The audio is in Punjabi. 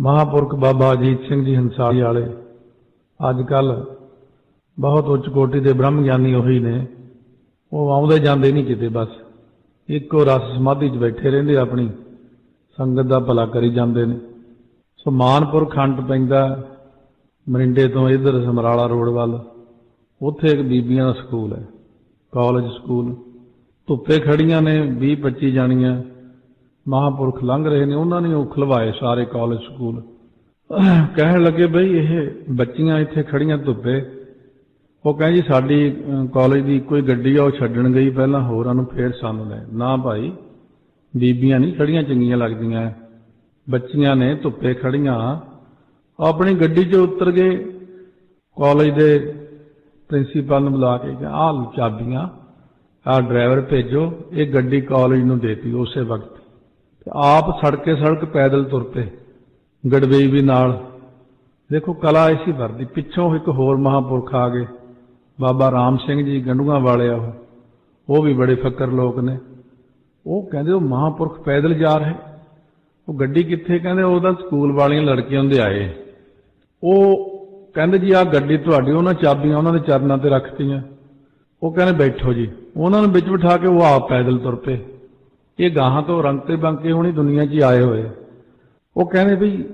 ਮਹਾਪੁਰਖ ਬਾਬਾ ਅਜੀਤ ਸਿੰਘ ਜੀ ਹੰਸਾਲੀ ਵਾਲੇ। ਅੱਜ ਕੱਲ ਬਹੁਤ ਉੱਚ ਕੋਟੀ ਦੇ ਬ੍ਰਹਮ ਗਿਆਨੀ ਉਹੀ ਨੇ। ਉਹ ਆਉਂਦੇ ਜਾਂਦੇ ਨਹੀਂ ਕਿਤੇ ਬਸ। ਇੱਕੋ ਰਸ ਸਮਾਧੀ 'ਚ ਬੈਠੇ ਰਹਿੰਦੇ ਆਪਣੀ। ਸੰਗਤ ਦਾ ਭਲਾ ਕਰੀ ਜਾਂਦੇ ਨੇ। ਸੋ ਮਾਨਪੁਰ ਖੰਡ ਪੈਂਦਾ ਮਰਿੰਡੇ ਤੋਂ ਇਧਰ ਸਮਰਾਲਾ ਰੋਡ ਵੱਲ। ਉੱਥੇ ਇੱਕ ਬੀਬੀਆਂ ਦਾ ਸਕੂਲ ਹੈ। College school. ਧੁੱਪੇ ਖੜੀਆਂ ਨੇ 20 25 ਜਾਣੀਆਂ। ਮਹਾਪੁਰਖ ਲੰਘ ਰਹੇ ਨੇ, ਉਹਨਾਂ ਨੇ ਉਹ ਖਲਵਾਏ ਸਾਰੇ ਕਾਲਜ ਸਕੂਲ। ਕਹਿਣ ਲੱਗੇ, ਬਈ, ਇਹ ਬੱਚੀਆਂ ਇੱਥੇ ਖੜੀਆਂ ਧੁੱਪੇ। ਉਹ ਕਹਿੰਦੀ ਸਾਡੀ ਕਾਲਜ ਦੀ ਕੋਈ ਗੱਡੀ ਆ, ਉਹ ਛੱਡਣ ਗਈ ਪਹਿਲਾਂ, ਹੋਰਾਂ ਨੂੰ ਫੇਰ ਸਾਨੂੰ ਲੈ। ਨਾ ਭਾਈ, ਬੀਬੀਆਂ ਨਹੀਂ ਖੜੀਆਂ, ਚੰਗੀਆਂ ਲੱਗਦੀਆਂ। ਬੱਚੀਆਂ ਨੇ ਧੁੱਪੇ ਖੜੀਆਂ। ਆਪਣੀ ਗੱਡੀ 'ਚ ਉਤਰ ਗਏ। ਕਾਲਜ ਦੇ ਪ੍ਰਿੰਸੀਪਲ ਨੂੰ ਬੁਲਾ ਕੇ ਕਿਹਾ, ਆਹ ਚਾਬੀਆਂ, ਆਹ ਡਰਾਈਵਰ ਭੇਜੋ, ਇਹ ਗੱਡੀ ਕਾਲਜ ਨੂੰ ਦੇਤੀ ਉਸੇ ਵਕਤ। ਤੇ ਆਪ ਸੜਕੇ ਸੜਕ ਪੈਦਲ ਤੁਰ ਪਏ ਗੜਵੇਈ ਵੀ ਨਾਲ। ਦੇਖੋ, ਕਲਾ ਐਸੀ ਵਰਦੀ, ਪਿੱਛੋਂ ਇੱਕ ਹੋਰ ਮਹਾਪੁਰਖ ਆ ਗਏ। ਬਾਬਾ ਰਾਮ ਸਿੰਘ ਜੀ, ਗੰਡੂਆਂ ਵਾਲੇ ਆ ਉਹ। ਉਹ ਵੀ ਬੜੇ ਫੱਕਰ ਲੋਕ ਨੇ। ਉਹ ਕਹਿੰਦੇ, ਉਹ ਮਹਾਪੁਰਖ ਪੈਦਲ ਜਾ ਰਹੇ। ਉਹ ਗੱਡੀ ਕਿੱਥੇ? ਕਹਿੰਦੇ ਉਹਦਾ ਸਕੂਲ ਵਾਲੀਆਂ ਲੜਕੀਆਂ ਹੁੰਦੇ ਆਏ। ਉਹ ਕਹਿੰਦੇ ਜੀ, ਆਹ ਗੱਡੀ ਤੁਹਾਡੀ, ਉਹਨਾਂ ਚਾਬੀਆਂ ਉਹਨਾਂ ਦੇ ਚਰਨਾਂ ਤੇ ਰੱਖਤੀਆਂ। ਉਹ ਕਹਿੰਦੇ, ਬੈਠੋ ਜੀ। ਉਹਨਾਂ ਨੂੰ ਵਿੱਚ ਬਿਠਾ ਕੇ ਉਹ ਆਪ ਪੈਦਲ ਤੁਰ ਪਏ। ਇਹ ਗਾਹਾਂ ਤੋਂ ਰੰਗ ਤੇ ਬੰਕੇ ਹੋਣੀ ਦੁਨੀਆ 'ਚ ਹੀ ਆਏ ਹੋਏ। ਉਹ ਕਹਿੰਦੇ ਵੀ